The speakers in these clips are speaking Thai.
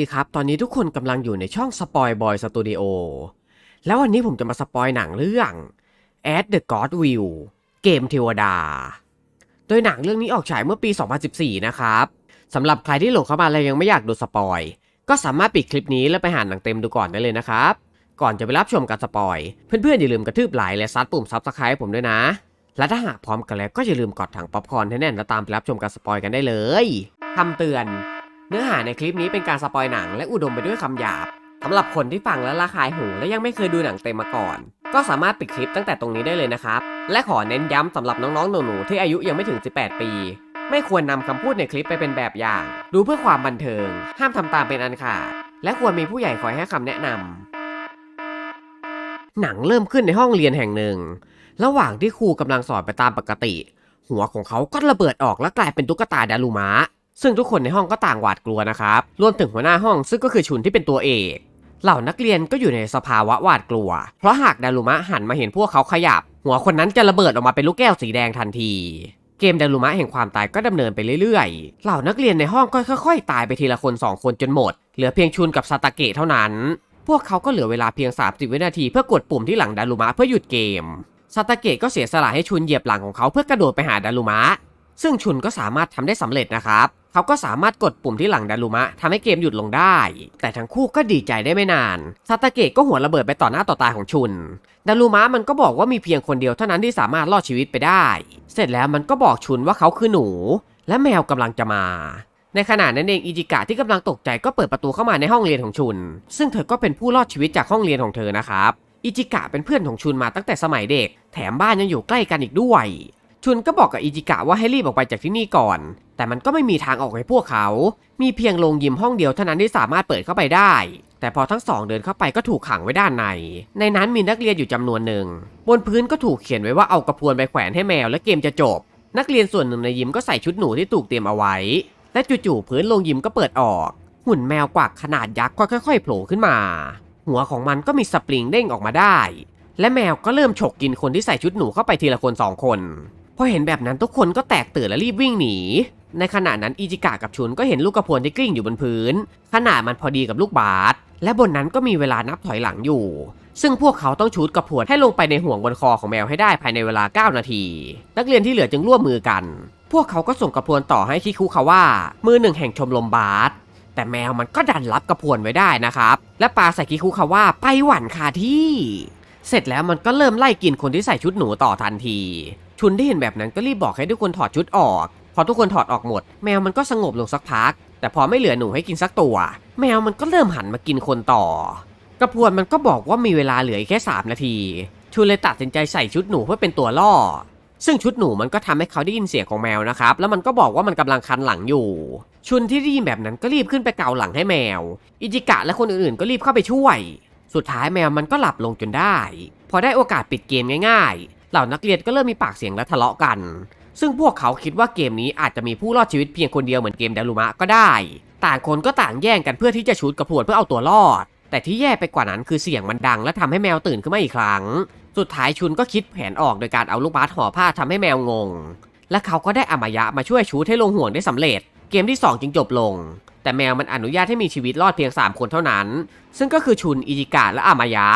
ดีครับ ตอนนี้ทุกคนกำลังอยู่ในช่องสปอยบอยสตูดิโอ แล้ววันนี้ผมจะมาสปอยหนังเรื่อง At the God Will เกมเทวดา โดยหนังเรื่องนี้ออกฉายเมื่อปี 2014 นะครับสำหรับใครที่โหลดเข้ามาแล้วยังไม่อยากดูสปอย ก็สามารถปิดคลิปนี้แล้วไปหาหนังเต็มดูก่อนได้เลยนะครับ ก่อนจะไปรับชมการสปอย เพื่อนๆอย่าลืมกระทืบไลค์และซัดปุ่มซับสไครต์ผมด้วยนะ และถ้าหากพร้อมกันแล้วก็อย่าลืมกดถังป๊อปคอร์นให้แน่นแล้วตามไปรับชมการสปอยกันได้เลยคำเตือน เนื้อหาในคลิปนี้เป็นการสปอยหนังและอุดมไปด้วยคำหยาบสำหรับคนที่ฟังแล้วระคายหูและยังไม่เคยดูหนังเต็มมาก่อน ก็สามารถปิดคลิปตั้งแต่ตรงนี้ได้เลยนะครับ และขอเน้นย้ำสำหรับน้องๆหนูๆที่อายุยังไม่ถึง 18 ปี ไม่ควรนำคำพูดในคลิปไปเป็นแบบอย่าง ดูเพื่อความบันเทิง ห้ามทำตามเป็นอันขาด และควรมีผู้ใหญ่คอยให้คำแนะนำหนังเริ่มขึ้นในห้องเรียนแห่งหนึ่ง ระหว่างที่ครูกำลังสอนไปตามปกติ หัวของเขาก็ระเบิดออกและกลายเป็นตุ๊กตาดารุมะ ซึ่งทุกคนในห้องก็ต่างหวาดกลัวนะครับ รวมถึงหัวหน้าห้องซึ่งก็คือชุนที่เป็นตัวเอกเหล่านักเรียนก็อยู่ในสภาวะหวาดกลัว เพราะหากดารุมะหันมาเห็นพวกเขาขยับ หัวคนนั้นจะระเบิดออกมาเป็นลูกแก้วสีแดงทันที เกมดารุมะแห่งความตายก็ดำเนินไปเรื่อยๆ เหล่านักเรียนในห้องก็ค่อย ๆ ตายไปทีละคนสองคนจนหมด เหลือเพียงชุนกับซาตาเกะเท่านั้น พวกเขาก็เหลือเวลาเพียง 30 วินาทีเพื่อกดปุ่มที่หลังดารุมะเพื่อหยุดเกมซาตาเกะก็เสียสละให้ชุนเหยียบหลังของเขาเพื่อกระโดดไปหาดารุมะ ซึ่งชุนก็สามารถทำได้สำเร็จนะครับเขาก็สามารถกดปุ่มที่หลังดารุมะทำให้เกมหยุดลงได้ แต่ทั้งคู่ก็ดีใจได้ไม่นานซาตาเกะก็หัวระเบิดไปต่อหน้าต่อตาของชุน ดารุมะมันก็บอกว่ามีเพียงคนเดียวเท่านั้นที่สามารถรอดชีวิตไปได้ เสร็จแล้วมันก็บอกชุนว่าเขาคือหนู และแมวกำลังจะมาในขณะนั้นเองอิจิกะที่กำลังตกใจก็เปิดประตูเข้ามาในห้องเรียนของชุน ซึ่งเธอก็เป็นผู้รอดชีวิตจากห้องเรียนของเธอนะครับ อิจิกะเป็นเพื่อนของชุนมาตั้งแต่สมัยเด็ก แถมบ้านยังอยู่ใกล้กันอีกด้วย ชุนก็บอกกับอิจิกะว่าให้รีบออกไปจากที่นี่ก่อน แต่มันก็ไม่มีทางออกให้พวกเขา มีเพียงโรงยิมห้องเดียวเท่านั้นที่สามารถเปิดเข้าไปได้ แต่พอทั้งสองเดินเข้าไปก็ถูกขังไว้ด้านใน ในนั้นมีนักเรียนอยู่จำนวนหนึ่ง บนพื้นก็ถูกเขียนไว้ว่าเอากระพวนไปแขวนให้แมวและเกมจะจบ นักเรียนส่วนหนึ่งในยิมก็ใส่ชุดหนูที่ถูกเตรียมเอาไว้ และจู่ๆพื้นโรงยิมก็เปิดออก หุ่นแมวกวักขนาดยักษ์ก็ค่อยๆโผล่ขึ้นมา หัวของมันก็มีสปริงเด้งออกมาได้ และแมวก็เริ่มฉกกินคนที่ใส่ชุดหนูเข้าไปทีละคนสองคน อเห็นแบบนั้นทุกคนก็แตกตื่นและรีบวิ่งหนี ในขณะนั้นอิจิกะกับชุนก็เห็นลูกกระพวนที่กลิ้งอยู่บนพื้น ขนาดมันพอดีกับลูกบาสและบนนั้นก็มีเวลานับถอยหลังอยู่ ซึ่งพวกเขาต้องชูดกระพวนให้ลงไปในห่วงบนคอของแมวให้ได้ภายในเวลา 9 นาที นักเรียนที่เหลือจึงร่วมมือกัน พวกเขาก็ส่งกระพวนต่อให้คิคุคาว่ามือหนึ่งแห่งชมรมบาสแต่แมวมันก็ดันรับกระพวนไว้ได้นะครับ และปาใส่คิคุคาว่าไปหวันคาที่ เสร็จแล้วมันก็เริ่มไล่กินคนที่ใส่ชุดหนูต่อทันที ชุนที่เห็นแบบนั้นก็รีบบอกให้ทุกคนถอดชุดออก พอทุกคนถอดออกหมด แมวมันก็สงบลงสักพัก แต่พอไม่เหลือหนูให้กินสักตัว แมวมันก็เริ่มหันมากินคนต่อ กระพวนมันก็บอกว่ามีเวลาเหลืออีกแค่ 3 นาที ชุนเลยตัดสินใจใส่ชุดหนูเพื่อเป็นตัวล่อ ซึ่งชุดหนูมันก็ทำให้เขาได้ยินเสียงของแมวนะครับ แล้วมันก็บอกว่ามันกำลังคันหลังอยู่ ชุนที่ได้ยินแบบนั้นก็รีบขึ้นไปเกาหลังให้แมว อิจิกะและคนอื่นๆก็รีบเข้าไปช่วย สุดท้ายแมวมันก็หลับลงจนได้ พอได้โอกาสปิดเกมง่ายๆ เหล่านักเรียนก็เริ่มมีปากเสียงและทะเลาะกัน ซึ่งพวกเขาคิดว่าเกมนี้อาจจะมีผู้รอดชีวิตเพียงคนเดียวเหมือนเกมดารุมะก็ได้ ต่างคนก็ต่างแย่งกันเพื่อที่จะชูดกระพวนเพื่อเอาตัวรอด แต่ที่แย่ไปกว่านั้นคือเสียงมันดังและทำให้แมวตื่นขึ้นมาอีกครั้ง สุดท้ายชุนก็คิดแผนออกโดยการเอาลูกบาสห่อผ้าทำให้แมวงง และเขาก็ได้อามายะมาช่วยชูดให้ลงห่วงได้สำเร็จ เกมที่ 2 จึงจบลง แต่แมวมันอนุญาตให้มีชีวิตรอดเพียง 3 คนเท่านั้น ซึ่งก็คือชุนอิจิกะและอามายะ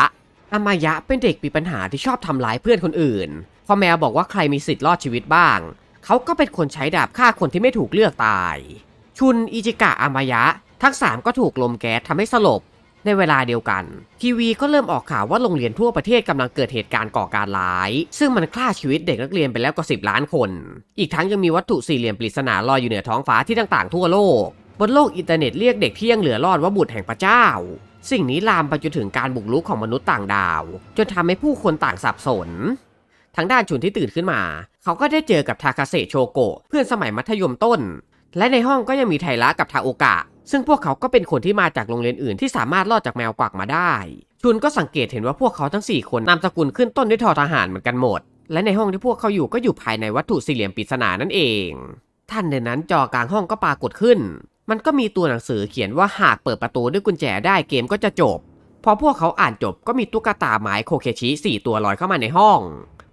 อามายะเป็นเด็กมีปัญหาที่ชอบทำร้ายเพื่อนคนอื่น พอแมวบอกว่าใครมีสิทธิ์รอดชีวิตบ้าง เขาก็เป็นคนใช้ดาบฆ่าคนที่ไม่ถูกเลือกตาย ชุนอิจิกะอามายะ ทั้ง3ก็ถูกลมแก๊สทำให้สลบ ในเวลาเดียวกัน ทีวีก็เริ่มออกข่าวว่าโรงเรียนทั่วประเทศกำลังเกิดเหตุการณ์ก่อการร้าย ซึ่งมันฆ่าชีวิตเด็กนักเรียนไปแล้วกว่า10ล้านคน อีกทั้งยังมีวัตถุสี่เหลี่ยมปริศนาลอยอยู่เหนือท้องฟ้าที่ต่างๆ ทั่วโลก บนโลกอินเทอร์เน็ตเรียกเด็กที่ยังเหลือรอดว่าบุตรแห่งพระเจ้า สิ่งนี้ลามไปจนถึงการบุกรุกของมนุษย์ต่างดาว จนทำให้ผู้คนต่างสับสน ทางด้านชุนที่ตื่นขึ้นมา เขาก็ได้เจอกับทาคาเซโชโกะเพื่อนสมัยมัธยมต้น และในห้องก็ยังมีไทระกับทาโอกะ ซึ่งพวกเขาก็เป็นคนที่มาจากโรงเรียนอื่นที่สามารถรอดจากแมวกวักมาได้ ชุนก็สังเกตเห็นว่าพวกเขาทั้ง 4 คนนามสกุลขึ้นต้นด้วยทอทหารเหมือนกันหมด และในห้องที่พวกเขาอยู่ก็อยู่ภายในวัตถุสี่เหลี่ยมปริศนานั่นเองท่านในนั้นจอกลางห้องก็ปรากฏขึ้น มันก็มีตัวหนังสือเขียนว่าหากเปิดประตูด้วยกุญแจได้เกมก็จะจบ พอพวกเขาอ่านจบก็มีตุ๊กตาไม้โคเคชิสี่ตัวลอยเข้ามาในห้อง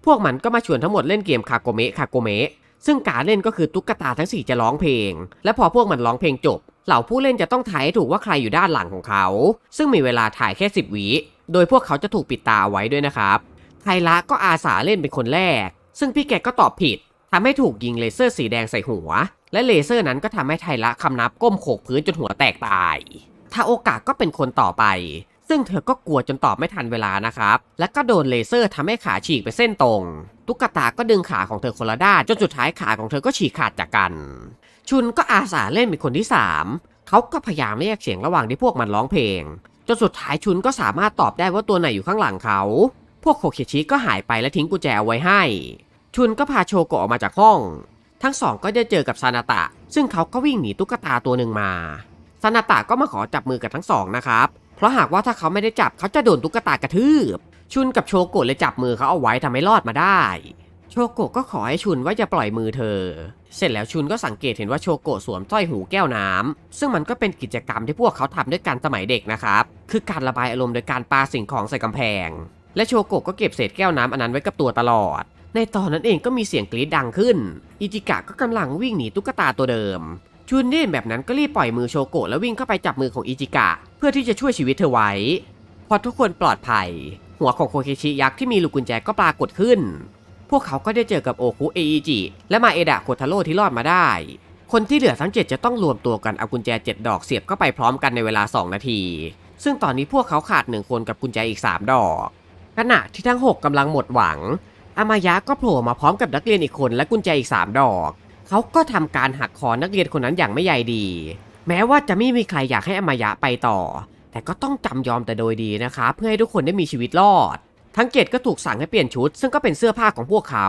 พวกมันก็มาชวนทั้งหมดเล่นเกมคาโกเมะคาโกเมะซึ่งการเล่นก็คือตุ๊กตาทั้ง4จะร้องเพลง และพอพวกมันร้องเพลงจบ เหล่าผู้เล่นจะต้องทายให้ถูกว่าใครอยู่ด้านหลังของเขา ซึ่งมีเวลาถ่ายแค่ 10วิโดยพวกเขาจะถูกปิดตาไว้ด้วยนะครับไทระก็อาสาเล่นเป็นคนแรก ซึ่งพี่แกก็ตอบผิดทำให้ถูกยิงเลเซอร์สีแดงใส่หัว และเลเซอร์นั้นก็ทำให้ไทระคำนับก้มโขกพื้นจนหัวแตกตาย ทาโอกะก็เป็นคนต่อไป ซึ่งเธอก็กลัวจนตอบไม่ทันเวลานะครับ และก็โดนเลเซอร์ทำให้ขาฉีกไปเส้นตรง ตุ๊กตาก็ดึงขาของเธอคนละด้านจนสุดท้ายขาของเธอก็ฉีกขาดจากกัน ชุนก็อาสาเล่นเป็นคนที่ 3 เขาก็พยายามเรียกเสียงระหว่างที่พวกมันร้องเพลงจนสุดท้ายชุนก็สามารถตอบได้ว่าตัวไหนอยู่ข้างหลังเขา พวกโคเคชิก็หายไปและทิ้งกุญแจเอาไว้ให้ ชุนก็พาโชโกะออกมาจากห้อง ทั้งสองก็จะเจอกับซานาตะ ซึ่งเขาก็วิ่งหนีตุ๊กตาตัวหนึ่งมาซานาตะก็มาขอจับมือกับทั้งสองนะครับ เพราะหากว่าถ้าเขาไม่ได้จับเขาจะโดนตุ๊กตากระทืบ ชุนกับโชโกะเลยจับมือเขาเอาไว้ทำให้รอดมาได้ โชโกะก็ขอให้ชุนว่าจะปล่อยมือเธอ เสร็จแล้วชุนก็สังเกตเห็นว่าโชโกะสวมสร้อยหูแก้วน้ำซึ่งมันก็เป็นกิจกรรมที่พวกเขาทำด้วยกันสมัยเด็กนะครับ คือการระบายอารมณ์โดยการปาสิ่งของใส่กำแพง และโชโกะก็เก็บเศษแก้วน้ำอันนั้นไว้กับตัวตลอด ในตอนนั้นเองก็มีเสียงกรีดดังขึ้น อิจิกะก็กำลังวิ่งหนีตุ๊กตาตัวเดิม ชุนได้เห็นแบบนั้นก็รีบปล่อยมือโชโกะแล้ววิ่งเข้าไปจับมือของอิจิกะ เพื่อที่จะช่วยชีวิตเธอไว้ พอทุกคนปลอดภัย หัวของโคเคชิยักษ์ที่มีลูกกุญแจก็ปรากฏขึ้น พวกเขาก็ได้เจอกับโอคุเออิจิและมาเอดะโคทาโร่ที่รอดมาได้ คนที่เหลือทั้ง7จะต้องรวมตัวกันเอากุญแจ7ดดอกเสียบเข้าไปพร้อมกันในเวลา 2 นาที ซึ่งตอนนี้พวกเขาขาด1คนกับกุญแจอีก 3 ดอกขณะที่ทั้ง 6กำลังหมดหวัง อามายะก็โผล่มาพร้อมกับนักเรียนอีกคนและกุญแจอีก 3 ดอก เขาก็ทำการหักคอนักเรียนคนนั้นอย่างไม่ใยดี แม้ว่าจะไม่มีใครอยากให้อามายะไปต่อ แต่ก็ต้องจำยอมแต่โดยดีนะคะ เพื่อให้ทุกคนได้มีชีวิตรอด ทั้งเกตก็ถูกสั่งให้เปลี่ยนชุด ซึ่งก็เป็นเสื้อผ้าของพวกเขา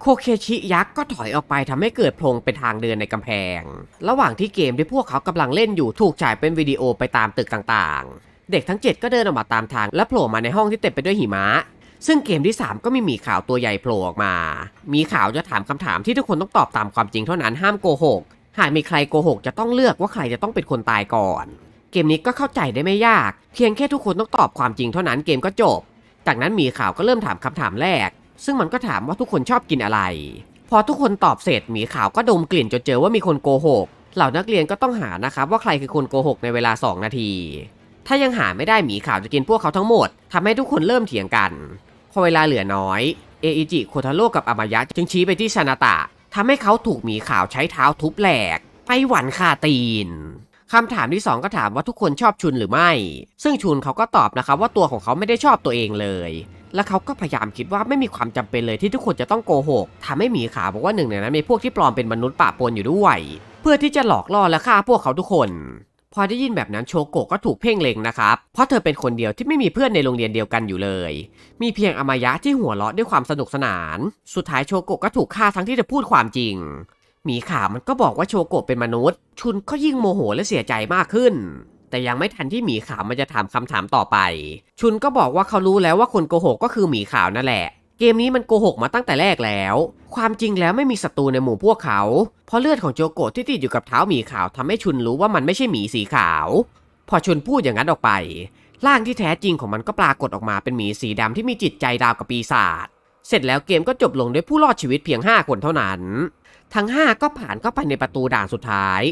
โคเคชิยักษ์ก็ถอยออกไปทำให้เกิดโพรงเป็นทางเดินในกำแพง ระหว่างที่เกมที่พวกเขากำลังเล่นอยู่ถูกฉายเป็นวิดีโอไปตามตึกต่างๆ เด็กทั้ง 7 ก็เดินออกมาตามทางและโผล่มาในห้องที่เต็มไปด้วยหิมะ ซึ่งเกมที่ 3 ก็มีหมีขาวตัวใหญ่โผล่ออกมาหมีขาวจะถามคำถามที่ทุกคนต้องตอบตามความจริงเท่านั้นห้ามโกหก หากมีใครโกหกจะต้องเลือกว่าใครจะต้องเป็นคนตายก่อน เกมนี้ก็เข้าใจได้ไม่ยาก เพียงแค่ทุกคนต้องตอบความจริงเท่านั้นเกมก็จบ จากนั้นหมีขาวก็เริ่มถามคำถามแรก ซึ่งมันก็ถามว่าทุกคนชอบกินอะไร พอทุกคนตอบเสร็จหมีขาวก็ดมกลิ่นจนเจอว่ามีคนโกหก เหล่านักเรียนก็ต้องหานะครับว่าใครคือคนโกหกในเวลา 2 นาที ถ้ายังหาไม่ได้หมีขาวจะกินพวกเขาทั้งหมดทำให้ทุกคนเริ่มเถียงกัน พอเวลาเหลือน้อย เออิจิโคทาโร่กับอามายะจึงชี้ไปที่ชานาตะทำให้เขาถูกหมีขาวใช้เท้าทุบแหลก ไปหวันคาตีนคำถามที่ 2 ก็ถามว่าทุกคนชอบชุนหรือไม่ ซึ่งชุนเขาก็ตอบนะครับว่าตัวของเขาไม่ได้ชอบตัวเองเลย และเขาก็พยายามคิดว่าไม่มีความจำเป็นเลยที่ทุกคนจะต้องโกหกทำให้หมีขาวบอกว่าหนึ่งในนั้นมีพวกที่ปลอมเป็นมนุษย์ปะปนอยู่ด้วย เพื่อที่จะหลอกล่อและฆ่าพวกเขาทุกคน พอได้ยินแบบนั้นโชโกะก็ถูกเพ่งเล็งนะครับ เพราะเธอเป็นคนเดียวที่ไม่มีเพื่อนในโรงเรียนเดียวกันอยู่เลย มีเพียงอมายะที่หัวเราะด้วยความสนุกสนาน สุดท้ายโชโกะก็ถูกฆ่าทั้งที่จะพูดความจริง มีข่าวมันก็บอกว่าโชโกะเป็นมนุษย์ ชุนก็ยิ่งโมโหและเสียใจมากขึ้น แต่ยังไม่ทันที่หมีขาวมันจะถามคำถามต่อไป ชุนก็บอกว่าเขารู้แล้วว่าคนโกหกก็คือหมีขาวนั่นแหละ เกมนี้มันโกหกมาตั้งแต่แรกแล้ว ความจริงแล้วไม่มีศัตรูในหมู่พวกเขา เพราะเลือดของโจโกะที่ติดอยู่กับเท้าหมีขาวทำให้ชุนรู้ว่ามันไม่ใช่หมีสีขาว พอชุนพูดอย่างนั้นออกไป ร่างที่แท้จริงของมันก็ปรากฏออกมาเป็นหมีสีดำที่มีจิตใจดาวกับปีศาจ เสร็จแล้วเกมก็จบลงด้วยผู้รอดชีวิตเพียง 5 คนเท่านั้น ทั้ง 5 ก็ผ่านเข้าไปในประตูด่านสุดท้าย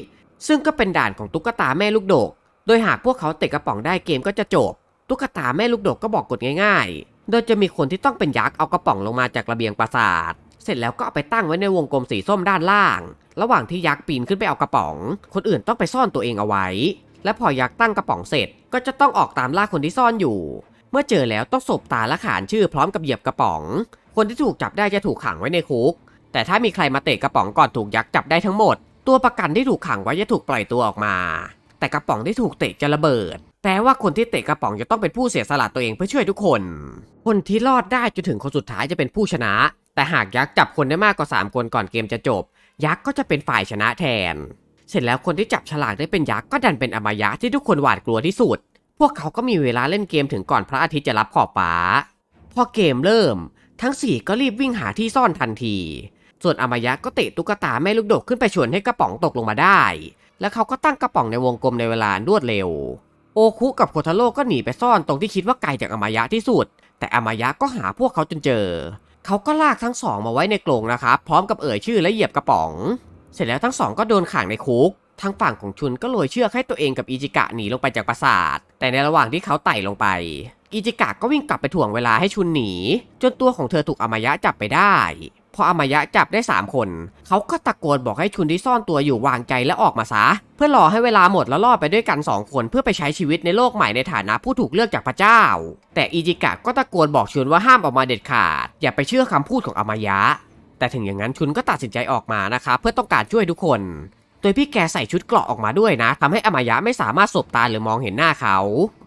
ซึ่งก็เป็นด่านของตุ๊กตาแม่ลูกดก โดยหากพวกเขาเตะกระป๋องได้เกมก็จะจบ ตุ๊กตาแม่ลูกดกก็บอกกฎง่ายๆ โดยจะมีคนที่ต้องเป็นยักษ์เอากระป๋องลงมาจากระเบียงปราสาท เสร็จแล้วก็เอาไปตั้งไว้ในวงกลมสีส้มด้านล่าง ระหว่างที่ยักษ์ปีนขึ้นไปเอากระป๋อง คนอื่นต้องไปซ่อนตัวเองเอาไว้ และพอยักษ์ตั้งกระป๋องเสร็จ ก็จะต้องออกตามล่าคนที่ซ่อนอยู่ เมื่อเจอแล้วต้องสบตาและขานชื่อพร้อมกับเหยียบกระป๋อง คนที่ถูกจับได้จะถูกขังไว้ในคุก แต่ถ้ามีใครมาเตะกระป๋องก่อนถูกยักษ์จับได้ทั้งหมด ตัวประกันที่ถูกขังไว้จะถูกปล่อยตัวออกมา แต่กระป๋องที่ถูกเตะจะระเบิด แปลว่าคนที่เตะกระป๋องจะต้องเป็นผู้เสียสละตัวเองเพื่อช่วยทุกคน คนที่รอดได้จนถึงคนสุดท้ายจะเป็นผู้ชนะ แต่หากยักษ์จับคนได้มากกว่า 3 คนก่อนเกมจะจบ ยักษ์ก็จะเป็นฝ่ายชนะแทน เสร็จแล้วคนที่จับฉลากได้เป็นยักษ์ก็ดันเป็นอมายะที่ทุกคนหวาดกลัวที่สุด พวกเขาก็มีเวลาเล่นเกมถึงก่อนพระอาทิตย์จะรับขอบฟ้า พอเกมเริ่ม ทั้งสี่ก็รีบวิ่งหาที่ซ่อนทันที ส่วนอมายะก็เตะตุ๊กตาแม่ลูกดกขึ้นไปชวนให้กระป๋องตกลงมาได้ แล้วเขาก็ตั้งกระป๋องในวงกลมในเวลารวดเร็ว โอคุกับโคทาโร่ก็หนีไปซ่อนตรงที่คิดว่าไกลจากอมายะที่สุด แต่อมายะก็หาพวกเขาจนเจอ เขาก็ลากทั้งสองมาไว้ในกรงนะครับ พร้อมกับเอ่ยชื่อและเหยียบกระป๋อง เสร็จแล้วทั้งสองก็โดนขังในคุก ทางฝั่งของชุนก็เลยเชือกให้ตัวเองกับอิจิกะหนีลงไปจากปราสาท แต่ในระหว่างที่เขาไต่ลงไป อิจิกะก็วิ่งกลับไปถ่วงเวลาให้ชุนหนี จนตัวของเธอถูกอมายะจับไปได้ พออามายะจับได้ 3 คน เขาก็ตะโกนบอกให้ชุนที่ซ่อนตัวอยู่วางใจและออกมาซะ เพื่อรอให้เวลาหมดแล้วรอดไปด้วยกัน 2 คนเพื่อไปใช้ชีวิตในโลกใหม่ในฐานะผู้ถูกเลือกจากพระเจ้า แต่อิจิกะก็ตะโกนบอกชุนว่าห้ามออกมาเด็ดขาด อย่าไปเชื่อคำพูดของอามายะ แต่ถึงอย่างนั้นชุนก็ตัดสินใจออกมานะครับเพื่อต้องการช่วยทุกคนโดยพี่แกใส่ชุดเกราะออกมาด้วยนะทำให้อามายะไม่สามารถสบตาหรือมองเห็นหน้าเขา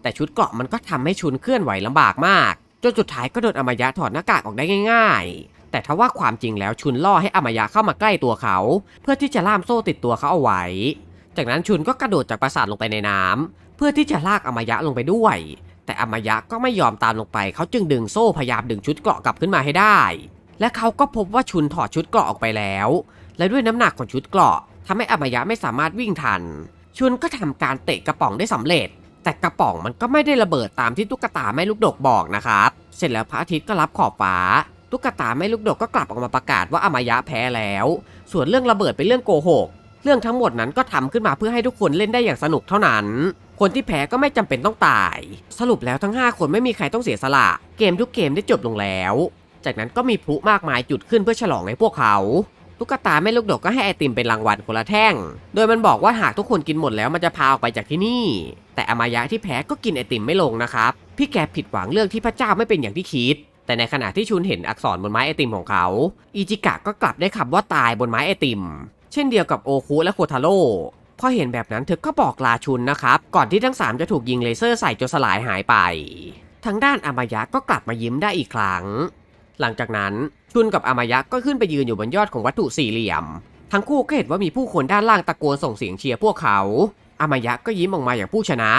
แต่ชุดเกราะมันก็ทำให้ชุนเคลื่อนไหวลำบากมากจนสุดท้ายก็โดนอามายะถอดหน้ากากออกได้ง่าย แต่ถ้าว่าความจริงแล้วชุนล่อให้อมายะเข้ามาใกล้ตัวเขา เพื่อที่จะล่ามโซ่ติดตัวเขาเอาไว้ จากนั้นชุนก็กระโดดจากปราสาทลงไปในน้ำเพื่อที่จะลากอมายะลงไปด้วย แต่อมายะก็ไม่ยอมตามลงไป เขาจึงดึงโซ่พยายามดึงชุดเกราะกลับขึ้นมาให้ได้ และเขาก็พบว่าชุนถอดชุดเกราะออกไปแล้ว และด้วยน้ำหนักของชุดเกราะทำให้อมายะไม่สามารถวิ่งทัน ชุนก็ทำการเตะกระป๋องได้สำเร็จแต่กระป๋องมันก็ไม่ได้ระเบิดตามที่ตุ๊กตาแม่ลูกดกบอกนะครับ เสร็จแล้วพระอาทิตย์ก็รับขอบฟ้า ตุ๊กตาแม่ลูกดกก็กลับออกมาประกาศว่าอมายะแพ้แล้ว ส่วนเรื่องระเบิดเป็นเรื่องโกหก เรื่องทั้งหมดนั้นก็ทำขึ้นมาเพื่อให้ทุกคนเล่นได้อย่างสนุกเท่านั้น คนที่แพ้ก็ไม่จำเป็นต้องตาย สรุปแล้วทั้ง 5 คนไม่มีใครต้องเสียสละ เกมทุกเกมได้จบลงแล้ว จากนั้นก็มีพลุมากมายจุดขึ้นเพื่อฉลองให้พวกเขาตุ๊กตาแม่ลูกดกก็ให้ไอติมเป็นรางวัลคนละแท่ง โดยมันบอกว่าหากทุกคนกินหมดแล้วมันจะพาออกไปจากที่นี่ แต่อมายะที่แพ้ก็กินไอติมไม่ลงนะครับ พี่แกผิดหวังเรื่องที่พระเจ้าไม่เป็นอย่างที่คิด แต่ในขณะที่ชุนเห็นอักษรบนไม้ไอติมของเขา อิจิกะก็กลับได้คำว่าตายบนไม้ไอติม เช่นเดียวกับโอคุและโคทาโร่พอเห็นแบบนั้นเธอก็บอกลาชุนนะครับ ก่อนที่ทั้งสามจะถูกยิงเลเซอร์ใส่จนสลายหายไป ทางด้านอามายะก็กลับมายิ้มได้อีกครั้ง หลังจากนั้นชุนกับอามายะก็ขึ้นไปยืนอยู่บนยอดของวัตถุสี่เหลี่ยม ทั้งคู่ก็เห็นว่ามีผู้คนด้านล่างตะโกนส่งเสียงเชียร์พวกเขา อามายะก็ยิ้มออกมาอย่างผู้ชนะ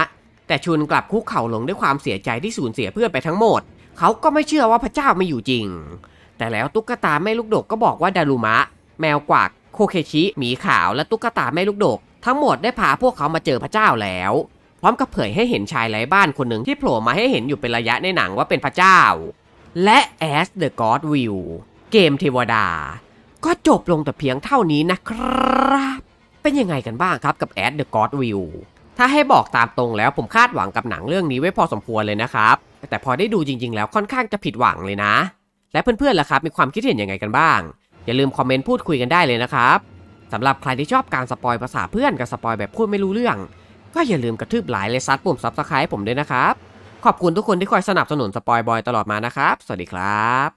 แต่ชุนกลับคุกเข่าลงด้วยความเสียใจที่สูญเสียเพื่อนไปทั้งหมด เขาก็ไม่เชื่อว่าพระเจ้าไม่อยู่จริง แต่แล้วตุ๊กตาแม่ลูกดกก็บอกว่าดารุมะ แมวกวักโคเคชิหมีขาวและตุ๊กตาแม่ลูกดก ทั้งหมดได้พาพวกเขามาเจอพระเจ้าแล้ว พร้อมกับเผยให้เห็นชายไร้บ้านคนหนึ่งที่โผล่มาให้เห็นอยู่เป็นระยะในหนังว่าเป็นพระเจ้า และ As the God Will เกมเทวดา ก็จบลงแต่เพียงเท่านี้นะครับ เป็นยังไงกันบ้างครับกับ As the God Will ถ้าให้บอกตามตรงแล้วผมคาดหวังกับหนังเรื่องนี้ไว้พอสมควรเลยนะครับ แต่พอได้ดูจริง ๆ แล้วค่อนข้างจะผิดหวังเลยนะ และเพื่อนๆล่ะครับมีความคิดเห็นยังไงกันบ้าง อย่าลืมคอมเมนต์พูดคุยกันได้เลยนะครับสำหรับใครที่ชอบการสปอยภาษาเพื่อนกับสปอยแบบพูดไม่รู้เรื่อง ก็อย่าลืมกระทืบไลค์และซัดปุ่มซับสไคร b ์ผมด้วยนะครับ ขอบคุณทุกคนที่คอยสนับสนุนสปอยบอยตลอดมานะครับ สวัสดีครับ